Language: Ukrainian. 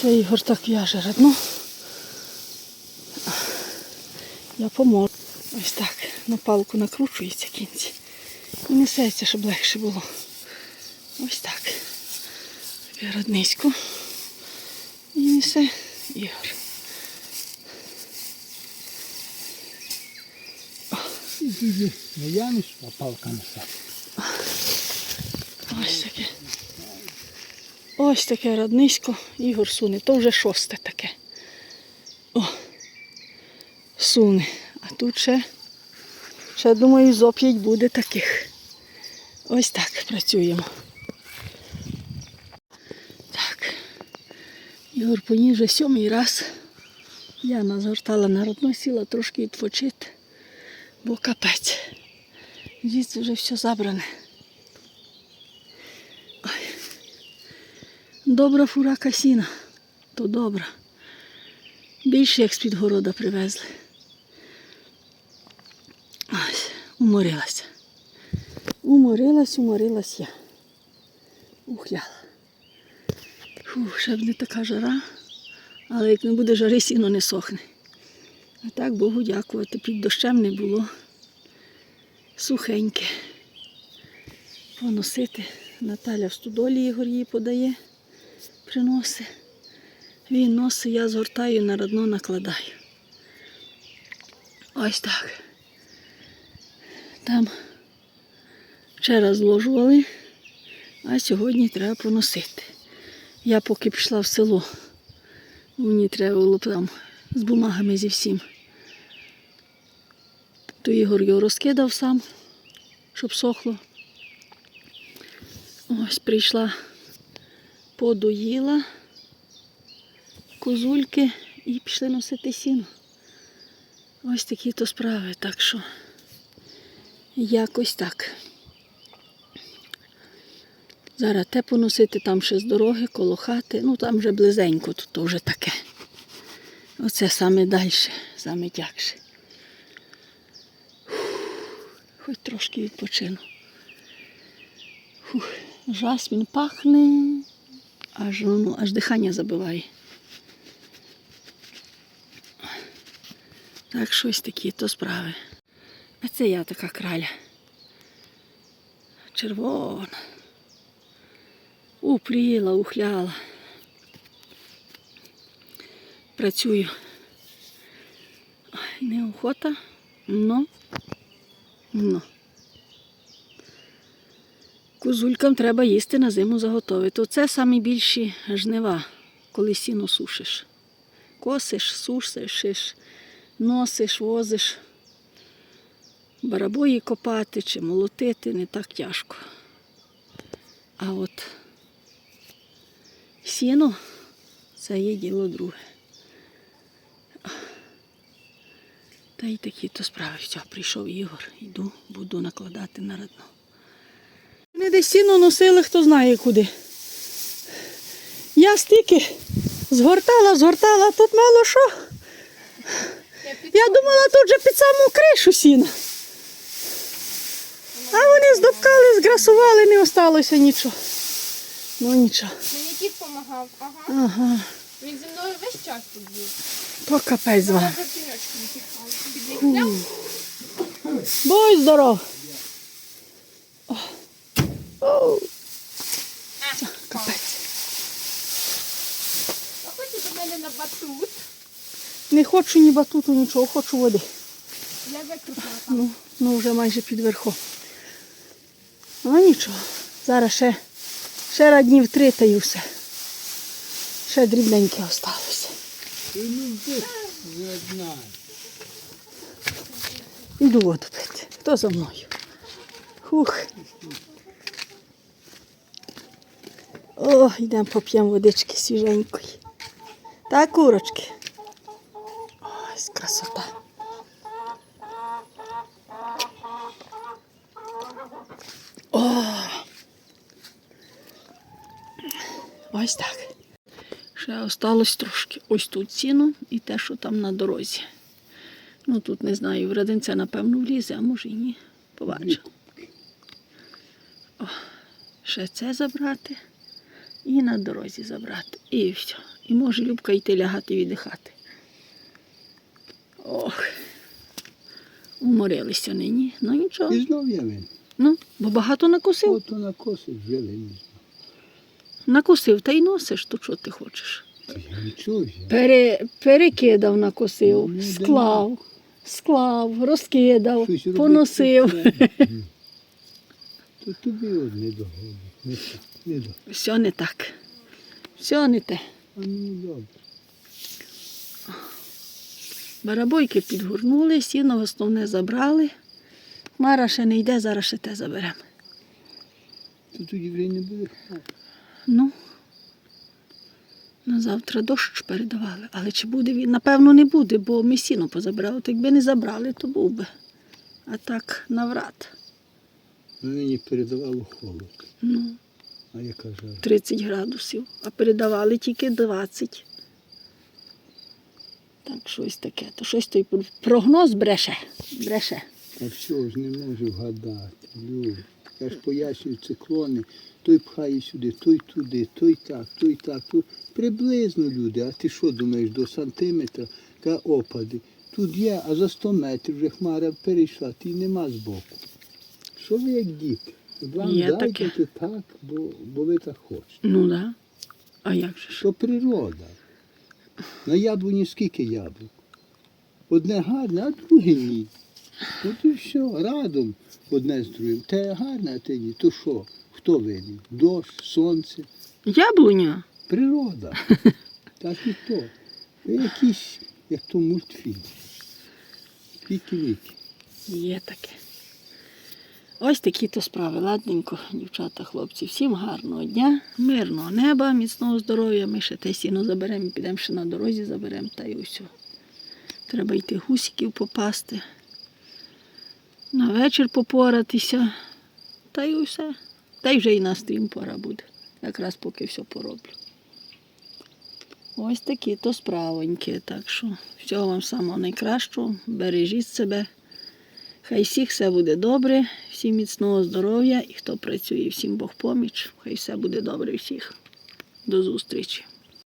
Це Ігор так в'яже радно. Я поможу. Ось так. На палку накручується кінці. І несеться, щоб легше було. Ось так. Тепер однисько. І несе Ігор. Не ямиш, а палка несе. Ось таке. Ось таке роднисько. Ігор суне. То вже шосте таке. О, суне. А тут ще, ще думаю, зо п'ять буде таких. Ось так працюємо. Так. Ігор поніс вже сьомий раз. Я назгортала на родно, сіла трошки відпочити, бо капець. Звідси вже все забране. Добра фура касіна, то добра. Більше як з-під города привезли. Ось, уморилася. Уморилась, уморилась я. Ухляла. Фу, ще б не така жара, але як не буде жари, сіно не сохне. А так Богу дякувати, під дощем не було. Сухеньке. Поносити. Наталя в студолі Ігор її подає приносить. Він носить, я згортаю на родно накладаю. Ось так. Там вчора зложували, а сьогодні треба поносити. Я поки пішла в село, мені треба було там з бумагами зі всім. То Ігор його розкидав сам, щоб сохло. Ось прийшла подоїла козульки і пішли носити сіно. Ось такі то справи, так що якось так. Зараз те поносити там ще з дороги, коло хати, ну там вже близенько, тут то вже таке. Оце саме далі, саме тягше. Хоч трошки відпочину. Фух, жасмін пахне, аж, ну, аж дихання забиває. Так, щось такі то справи. А це я така краля. Червона. Упріла, ухляла. Працюю. Неохота, но, но. Козулькам треба їсти на зиму заготовити. Оце самі більші жнива, коли сіно сушиш. Косиш, сушиш, носиш, возиш. Барабої копати чи молотити не так тяжко. А от сіно це є діло друге. Та й такі то справи. Все, прийшов Ігор, йду, буду накладати на родно. Вони десь сіно носили, хто знає куди. Я стільки згортала, згортала, тут мало що. Я думала, тут же під саму кришу сіна. А вони здобкали, зграсували, не осталося нічого. Ну нічого. Мені кіт допомагав. Ага. Ага. Він зі мною весь час тут був. То капець з вами. Будь здоров. О. О. Капець. А хочеш до мене на батут? Не хочу ні батуту, нічого, хочу води. Я викрутила там. Ну, ну вже майже під верхом. Ну нічого. Зараз ще, ще днів три та й все. Ще дрібненьке осталося. Іду воду пити. Хто за мною? Хух. О, йдемо поп'ємо водички свіженької. Так, курочки. Ось красота. О! Ось так. Ще осталось трошки. Ось тут сіно і те, що там на дорозі. Ну тут не знаю, в радинця, напевно, влізе, а може і ні. Побачу. О, ще це забрати і на дорозі забрати. І все. І може Любка йти лягати віддихати. Ох. Уморилися нині. Ну нічого. І знов я вин. Ну, бо багато накосив. Ото накосить зелені. Накосив та й носиш, то що ти хочеш? Я нічого взяв. Пере, перекидав, накосив, Ну, склав, склав, розкидав, Щось робити поносив. треба. То тобі. Не так, не. Все не так. Все не те. Барабойки підгорнули, сіно основне забрали. Мара ще не йде, зараз ще те заберемо. То тоді вже й не буде. Ну, на завтра дощ передавали. Але чи буде він? Напевно, не буде, бо ми сіно позабрали. От якби не забрали, то був би. А так наврад. Ну, Мені передавало холод. Ну? 30 градусів, а передавали тільки 20. Так, щось таке. То щось той прогноз бреше. Бреше. А всього ж не можу вгадати. Люди. Я ж пояснюю циклони. Той пхає сюди, той туди, той так, той так. То приблизно люди. А ти що думаєш, до сантиметра та опади. Тут є, а за 100 метрів вже хмара перейшла, ти нема збоку. Що ви як діти? Вам Є дайте таке. так, бо, бо ви так хочете. Ну так. Да. А як же ж? То природа. На яблуні скільки яблук? Одне гарне, а друге ні. От і все, радом одне з другим. Те гарне, а те ні. То що? Хто винен? Дощ, сонце, Яблуня. природа. Так і то. Ви якийсь, як то мультфільм. Віки-віки. Є таке. Ось такі то справи. Ладненько, дівчата, хлопці. Всім гарного дня, мирного неба, міцного здоров'я. Ми ще те сіно заберемо, підемо ще на дорозі заберемо та й усю. Треба йти гусиків попасти. На вечір попоратися. Та й усе. Та й вже і на стрім пора буде. Якраз поки все пороблю. Ось такі то справоньки. Так що всього вам самого найкращого. Бережіть себе. Хай всіх все буде добре, всім міцного здоров'я і хто працює, всім Бог поміч. Хай все буде добре всіх. До зустрічі.